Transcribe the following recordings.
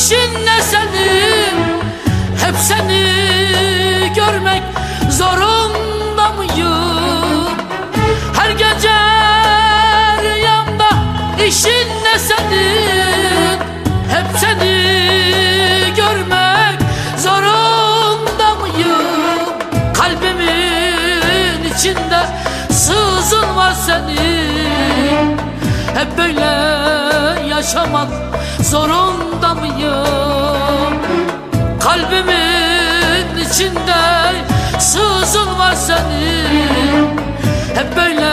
İşin ne senin Hep seni görmek zorunda mıyım? Her gece rüyamda işin ne senin Hep seni görmek zorunda mıyım? Kalbimin içinde sızın var senin. Hep böyle yaşamak zorunda mıyım? Kalbimin içinde sızın var senin Hep böyle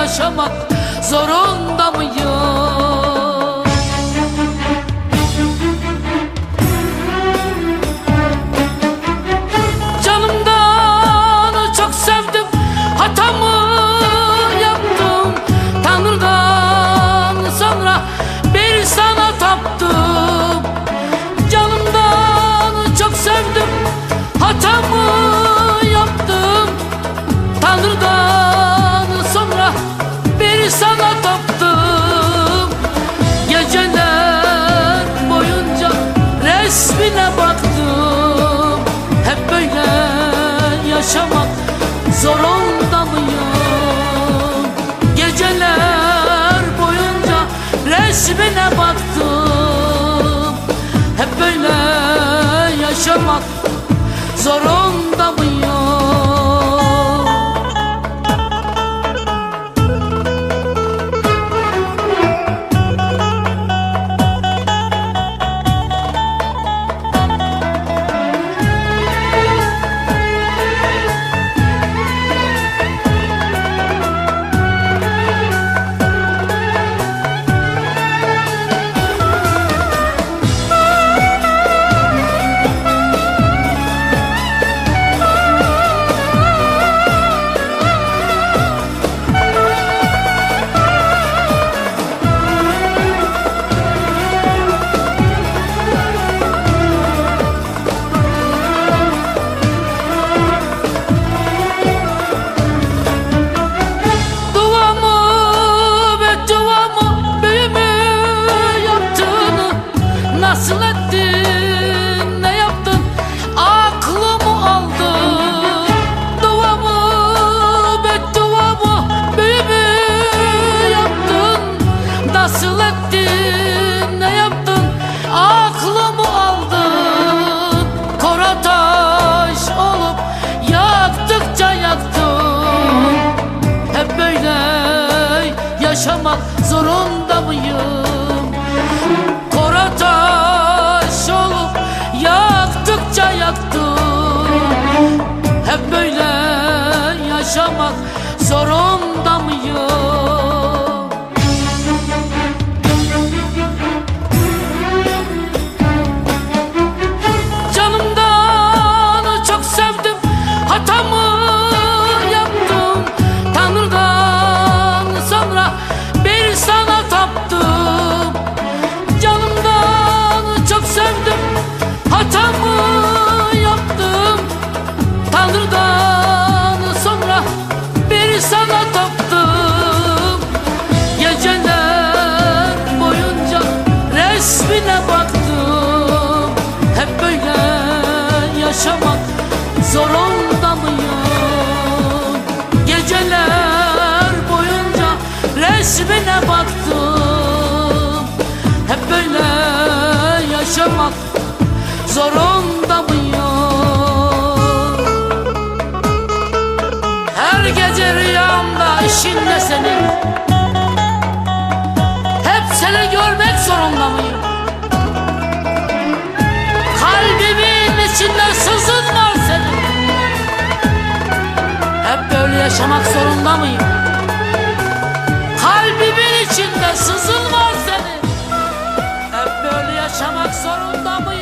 yaşamak zorunda mıyım? yaşamak zor olur yaşamak zorunda mıyım? yaşamak zorunda mıyım? Kalbimin içinde sızın var senin. Hep böyle yaşamak zorunda mıyım?